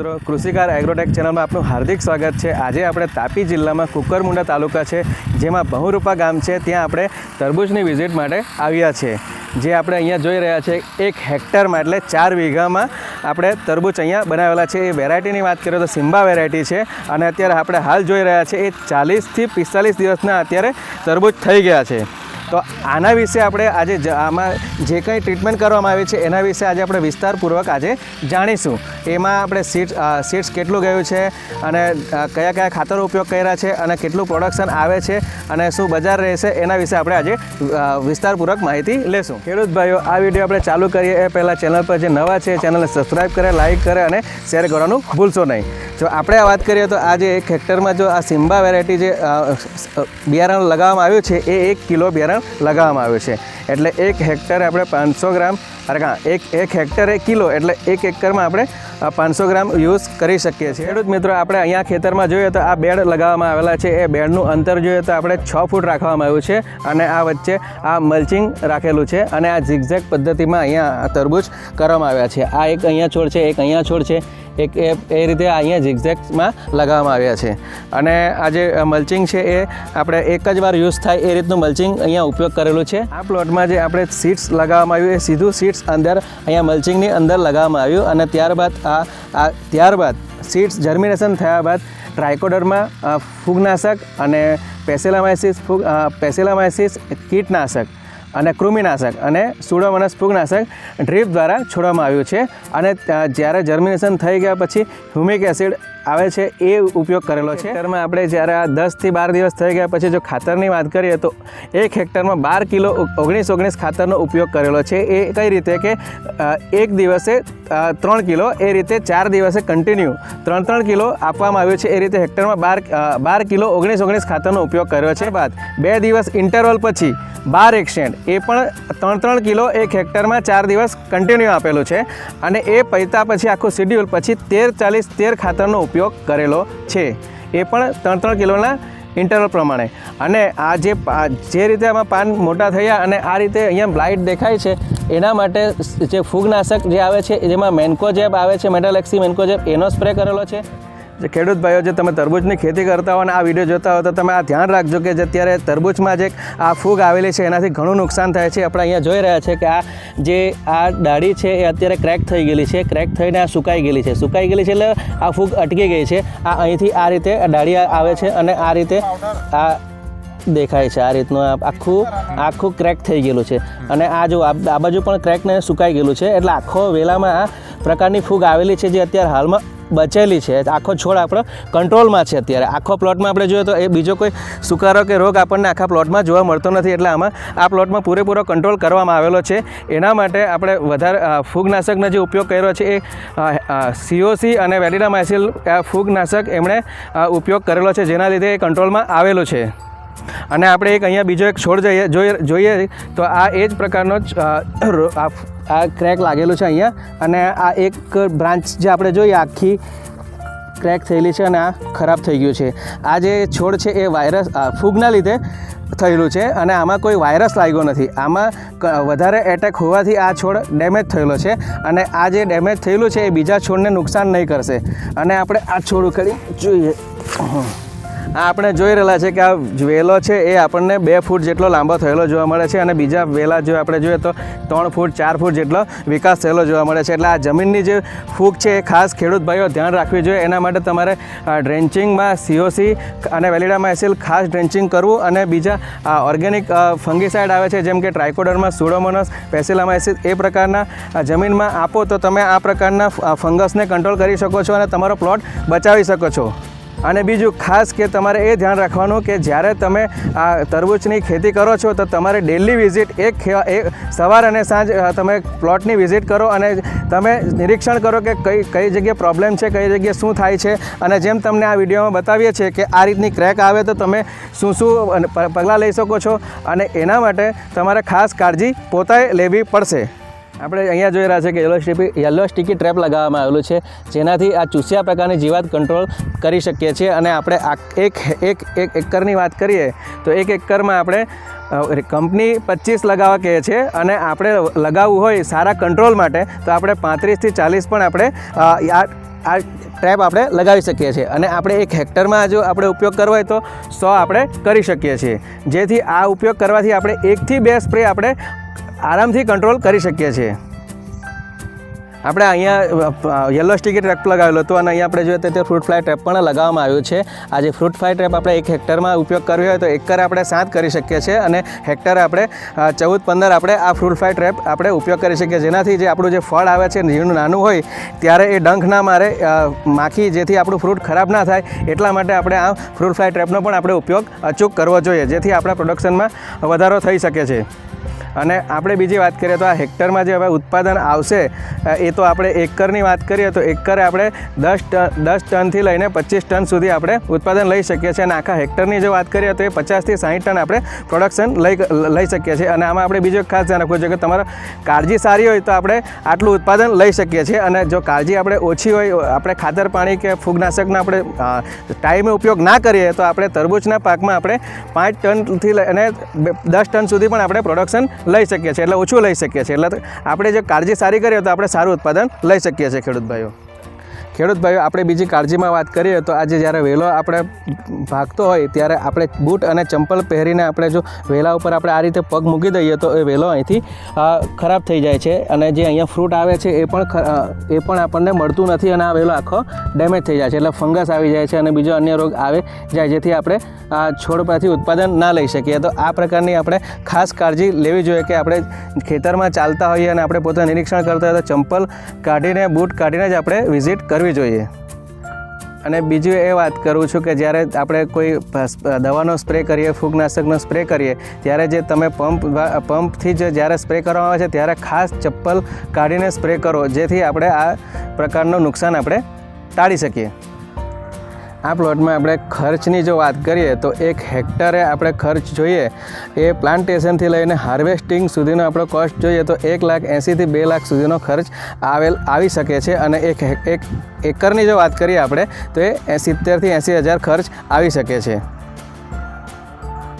મિત્રો, કૃષિકાર એગ્રોટેક ચેનલમાં આપનું હાર્દિક સ્વાગત છે. આજે આપણે તાપી જિલ્લામાં કુકરમુંડા તાલુકા છે, જેમાં બહુરૂપા ગામ છે. ત્યાં આપણે તરબૂચની વિઝિટ માટે આવ્યા છે. જે આપણે અહીંયા જોઈ રહ્યા છે, એક હેક્ટરમાં એટલે ચાર વીઘામાં આપણે તરબૂચ અહીંયા બનાવેલા છે. એ વેરાયટીની વાત કરીએ તો સિમ્બા વેરાયટી છે અને અત્યારે આપણે હાલ જોઈ રહ્યા છે એ ચાલીસથી પિસ્તાલીસ દિવસના અત્યારે તરબૂચ થઈ ગયા છે. તો આના વિશે આપણે આજે આમાં જે કંઈ ટ્રીટમેન્ટ કરવામાં આવી છે, એના વિશે આજે આપણે વિસ્તારપૂર્વક આજે જાણીશું. એમાં આપણે સીડ્સ સીડ્સ કેટલું ગયું છે અને કયા કયા ખાતરો ઉપયોગ કર્યા છે અને કેટલું પ્રોડક્શન આવે છે અને શું બજાર રહેશે, એના વિશે આપણે આજે વિસ્તારપૂર્વક માહિતી લેશું. ખેડૂત ભાઈઓ, આ વીડિયો આપણે ચાલુ કરીએ એ પહેલાં ચેનલ પર જે નવા છે ચેનલને સબસ્ક્રાઈબ કરે લાઇક કરે અને શેર કરવાનું ભૂલશો નહીં. જો આપણે વાત કરીએ તો આજે એક હેક્ટરમાં જો આ સિમ્બા વેરાયટી જે બિયારણ લગાવવામાં આવ્યું છે, એ એક કિલો બિયારણ લગાવવામાં આવ્યું છે. એટલે એક હેક્ટરે આપણે પાંચસો ગ્રામ અરે કાં, એક એક હેક્ટરે કિલો એટલે એક એકરમાં આપણે પાંચસો ગ્રામ યુઝ કરી શકીએ છીએ. ખેડૂત મિત્રો, આપણે અહીંયા ખેતરમાં જોઈએ તો આ બેડ લગાવવામાં આવેલા છે. એ બેડનું અંતર જોઈએ તો આપણે છ ફૂટ રાખવામાં આવ્યું છે અને આ વચ્ચે આ મલ્ચિંગ રાખેલું છે અને આ ઝિગઝેગ પદ્ધતિમાં અહીંયા તરબૂચ કરવામાં આવ્યા છે. આ એક અહીંયા છોડ છે, એક અહીંયા છોડ છે. એક, એ એ રીતે અહીંયા ઝિગઝેગમાં લગાવવામાં આવ્યા છે. અને આ જે મલ્ચિંગ છે એ આપણે એક જ વાર યુઝ થાય એ રીતનું મલ્ચિંગ અહીંયા ઉપયોગ કરેલું છે. આ પ્લોટમાં જે આપણે સીટ્સ લગાવવામાં આવ્યું એ સીધું સીટ્સ અંદર અહીંયા મલ્ચિંગની અંદર લગાવવામાં આવ્યું અને ત્યારબાદ આ ત્યારબાદ સીડ્સ જર્મિનેશન થયા બાદ ટ્રાયકોડરમાં ફૂગનાશક અને પેસેલામાઇસિસ ફૂગ પેસેલામાઇસિસ કીટનાશક. અને કૃમિનાશક અને સુડોમોનસ ફૂગનાશક ડ્રીપ દ્વારા છોડવામાં આવ્યું છે. અને જ્યારે જર્મિનેશન થઈ ગયા પછી હ્યુમિક એસિડ આવે છે એ ઉપયોગ કરેલો છે. હેક્ટરમાં આપણે જ્યારે આ દસથી બાર દિવસ થઈ ગયા પછી જો ખાતરની વાત કરીએ તો એક હેક્ટરમાં બાર કિલો ઓગણીસ ઓગણીસ ખાતરનો ઉપયોગ કરેલો છે. એ કઈ રીતે કે એક દિવસે ત્રણ કિલો એ રીતે ચાર દિવસે કન્ટિન્યુ ત્રણ ત્રણ કિલો આપવામાં આવ્યો છે, એ રીતે હેક્ટરમાં બાર બાર કિલો ઓગણીસ ઓગણીસ ખાતરનો ઉપયોગ કર્યો છે. બાદ બે દિવસ ઇન્ટરવલ પછી બાર એક્સેન્ડ એ પણ ત્રણ ત્રણ કિલો એક હેક્ટરમાં ચાર દિવસ કન્ટિન્યુ આપેલું છે અને એ પૈતા પછી આખું શેડ્યુલ પછી તેર ચાલીસ તેર ખાતરનો ઉપયોગ કરેલો છે. એ પણ ત્રણ ત્રણ કિલોના ઇન્ટરવલ પ્રમાણે. અને આ જે જે રીતે આમાં પાન મોટા થયા અને આ રીતે અહીંયા બ્લાઇટ દેખાય છે, એના માટે જે ફૂગનાશક જે આવે છે, જેમાં મેન્કોજેબ આવે છે, મેટાલેક્સી મેન્કોજેબ, એનો સ્પ્રે કરેલો છે. જે ખેડૂત ભાઈઓ જે તમે તરબૂચની ખેતી કરતા હો અને આ વીડિયો જોતા હો, તો તમે આ ધ્યાન રાખજો કે જે અત્યારે તરબૂચમાં જે આ ફૂગ આવેલી છે, એનાથી ઘણું નુકસાન થાય છે. આપણે અહીંયા જોઈ રહ્યા છે કે આ જે આ ડાળી છે, એ અત્યારે ક્રેક થઈ ગયેલી છે. ક્રેક થઈને આ સુકાઈ ગયેલી છે. સુકાઈ ગયેલી છે એટલે આ ફૂગ અટકી ગઈ છે. આ અહીંથી આ રીતે ડાળી આવે છે અને આ રીતે આ દેખાય છે. આ રીતનું આખું આખું ક્રેક થઈ ગયેલું છે. અને આ જો આ બાજુ પણ ક્રેકને સુકાઈ ગયેલું છે. એટલે આખો વેલામાં આ પ્રકારની ફૂગ આવેલી છે, જે અત્યારે હાલમાં બચેલી છે. આખો છોડ આપણો કંટ્રોલમાં છે અત્યારે. આખો પ્લોટમાં આપણે જોઈએ તો એ બીજો કોઈ સુકારો કે રોગ આપણને આખા પ્લોટમાં જોવા મળતો નથી. એટલે આમાં આ પ્લોટમાં પૂરેપૂરો કંટ્રોલ કરવામાં આવેલો છે. એના માટે આપણે વધારે ફૂગનાશકનો જે ઉપયોગ કર્યો છે એ સીઓસી અને વેલિડામાઇસિલ ફૂગનાશક એમણે ઉપયોગ કરેલો છે. જેના લીધે એ કંટ્રોલમાં આવેલો છે. અને આપણે એક અહીંયા બીજો એક છોડ જઈએ જોઈએ તો આ એ જ પ્રકારનો આ આ ક્રેક લાગેલું છે અહીંયા. અને આ એક બ્રાન્ચ જે આપણે જોઈએ, આખી ક્રેક થયેલી છે અને આ ખરાબ થઈ ગયું છે. આ જે છોડ છે, એ વાયરસ ફૂગના લીધે થયેલું છે અને આમાં કોઈ વાયરસ લાગ્યો નથી. આમાં વધારે એટેક હોવાથી આ છોડ ડેમેજ થયેલો છે અને આ જે ડેમેજ થયેલું છે, એ બીજા છોડને નુકસાન નહીં કરશે. અને આપણે આ છોડ ઉખેડી જોઈએ. આ આપણે જોઈ રહેલા છે કે આ વેલો છે એ આપણને બે ફૂટ જેટલો લાંબો થયેલો જોવા મળે છે અને બીજા વેલા જો આપણે જોઈએ તો ત્રણ ફૂટ, ચાર ફૂટ જેટલો વિકાસ થયેલો જોવા મળે છે. એટલે આ જમીનની જે ફૂગ છે એ ખાસ ખેડૂત ભાઈઓ ધ્યાન રાખવી જોઈએ. એના માટે તમારે ડ્રેન્ચિંગમાં સીઓસી અને વેલિડામાં એસિલ ખાસ ડ્રેન્ચિંગ કરવું અને બીજા ઓર્ગેનિક ફંગીસાઇડ આવે છે જેમ કે ટ્રાયકોડરમાં, સુડોમોનસ પેસિલામાઇસિસ એ પ્રકારના જમીનમાં આપો તો તમે આ પ્રકારના ફંગસને કંટ્રોલ કરી શકો છો અને તમારો પ્લોટ બચાવી શકો છો. અને બીજું ખાસ કે તમારે એ ધ્યાન રાખવાનું કે જ્યારે તમે આ તરબૂચની ખેતી કરો છો, તો તમારે ડેલી વિઝિટ એક સવાર અને સાંજ તમે પ્લોટની વિઝિટ કરો અને તમે નિરીક્ષણ કરો કે કઈ કઈ જગ્યાએ પ્રોબ્લેમ છે, કઈ જગ્યાએ શું થાય છે. અને જેમ તમને આ વિડીયોમાં બતાવીએ છીએ કે આ રીતની ક્રેક આવે, તો તમે શું શું પગલાં લઈ શકો છો. અને એના માટે તમારે ખાસ કાળજી પોતાએ લેવી પડશે. આપણે અહીંયા જોઈ રહ્યા છે કે yellow sticky yellow sticky trap લગાવવામાં આવેલું છે, જેનાથી આ ચૂસ્યા પ્રકારની જીવાત કંટ્રોલ કરી શકીએ છીએ. અને આપણે આ એક એક એક એકરની વાત કરીએ, તો એક એકરમાં આપણે કંપની પચીસ લગાવવા કહે છે અને આપણે લગાવવું હોય સારા કંટ્રોલ માટે, તો આપણે પાંત્રીસથી ચાલીસ પણ આપણે આ આ ટ્રેપ આપણે લગાવી શકીએ છીએ. અને આપણે એક હેક્ટરમાં જો આપણે ઉપયોગ કરવો હોય તો સો આપણે કરી શકીએ છીએ. જેથી આ ઉપયોગ કરવાથી આપણે એકથી બે સ્પ્રે આપણે આરામથી કંટ્રોલ કરી શકીએ છીએ. આપણે અહીંયા યલો સ્ટીકી ટ્રેપ લગાવેલો હતો અને અહીંયા આપણે જોઈએ તો તે ફ્રૂટ ફ્લાય ટ્રેપ પણ લગાવવામાં આવ્યું છે. આ જે ફ્રૂટ ફ્લાય ટ્રેપ આપણે એક હેક્ટરમાં ઉપયોગ કર્યો હોય તો એકર આપણે સાત કરી શકીએ છીએ અને હેક્ટર આપણે ચૌદ પંદર આપણે આ ફ્રૂટ ફ્લાય ટ્રેપ આપણે ઉપયોગ કરી શકીએ. જેનાથી જે આપણું જે ફળ આવે છે ઝીણું નાનું હોય, ત્યારે એ ડંખ ના મારે માખી જેથી આપણું ફ્રૂટ ખરાબ ના થાય, એટલા માટે આપણે આ ફ્રૂટ ફ્લાય ટ્રેપનો પણ આપણે ઉપયોગ અચૂક કરવો જોઈએ, જેથી આપણા પ્રોડક્શનમાં વધારો થઈ શકે છે. અને આપણે બીજી વાત કરીએ તો આ હેક્ટરમાં જે હવે ઉત્પાદન આવશે એ તો આપણે એકરની વાત કરીએ તો એકરે આપણે દસ ટન, દસ ટનથી લઈને પચીસ ટન સુધી આપણે ઉત્પાદન લઈ શકીએ છીએ. અને આખા હેક્ટરની જો વાત કરીએ તો એ પચાસથી સાઠ ટન આપણે પ્રોડક્શન લઈ લઈ શકીએ છીએ. અને આમાં આપણે બીજું ખાસ ધ્યાન રાખવું જોઈએ કે તમારે કાળજી સારી હોય તો આપણે આટલું ઉત્પાદન લઈ શકીએ છીએ. અને જો કાળજી આપણે ઓછી હોય, આપણે ખાતર પાણી કે ફૂગનાશકનો આપણે ટાઈમે ઉપયોગ ના કરીએ તો આપણે તરબૂચના પાકમાં આપણે પાંચ ટનથી લઈ અને દસ ટન સુધી પણ આપણે પ્રોડક્શન લઈ શકીએ છીએ, એટલે ઓછું લઈ શકીએ છીએ. એટલે આપણે જો કાળજી સારી કરીએ તો આપણે સારું ઉત્પાદન લઈ શકીએ છીએ ખેડૂત ભાઈઓ. ખેડૂત ભાઈઓ આપણે બીજી કાળજીમાં વાત કરીએ તો આજે જ્યારે વેલો આપણે ભાગતો હોય ત્યારે આપણે બૂટ અને ચંપલ પહેરીને આપણે જો વેલા ઉપર આપણે આ રીતે પગ મૂકી દઈએ તો એ વેલો અહીંથી ખરાબ થઈ જાય છે અને જે અહીંયા ફ્રૂટ આવે છે એ પણ એ પણ આપણને મળતું નથી અને આ વેલો આખો ડેમેજ થઈ જાય છે એટલે ફંગસ આવી જાય છે અને બીજો અન્ય રોગ આવે જાય જેથી આપણે આ છોડ પરથી ઉત્પાદન ના લઈ શકીએ. તો આ પ્રકારની આપણે ખાસ કાળજી લેવી જોઈએ કે આપણે ખેતરમાં ચાલતા હોઈએ અને આપણે પોતે નિરીક્ષણ કરતા હોય તો ચંપલ કાઢીને, બૂટ કાઢીને જ આપણે વિઝિટ કરવી જોઈએ. અને બીજું એ વાત કરું છું કે જ્યારે આપણે કોઈ દવાનો સ્પ્રે કરીએ, ફૂગનાશકનો સ્પ્રે કરીએ, ત્યારે જે તમે પંપ પંપથી જ જ્યારે સ્પ્રે કરવામાં આવે છે, ત્યારે ખાસ ચપ્પલ કાઢીને સ્પ્રે કરો, જેથી આપણે આ પ્રકારનું નુકસાન આપણે ટાળી શકીએ. આ પ્લોટમાં આપણે ખર્ચની જો વાત કરીએ તો એક હેક્ટરે આપણે ખર્ચ જોઈએ. એ પ્લાન્ટેશનથી લઈને હાર્વેસ્ટિંગ સુધીનો આપણો કોસ્ટ જોઈએ તો એક લાખ એંસીથી બે લાખ સુધીનો ખર્ચ આવેલ આવી શકે છે અને એક એક એકરની જો વાત કરીએ આપણે તો એ સિત્તેરથી એંસી હજાર ખર્ચ આવી શકે છે.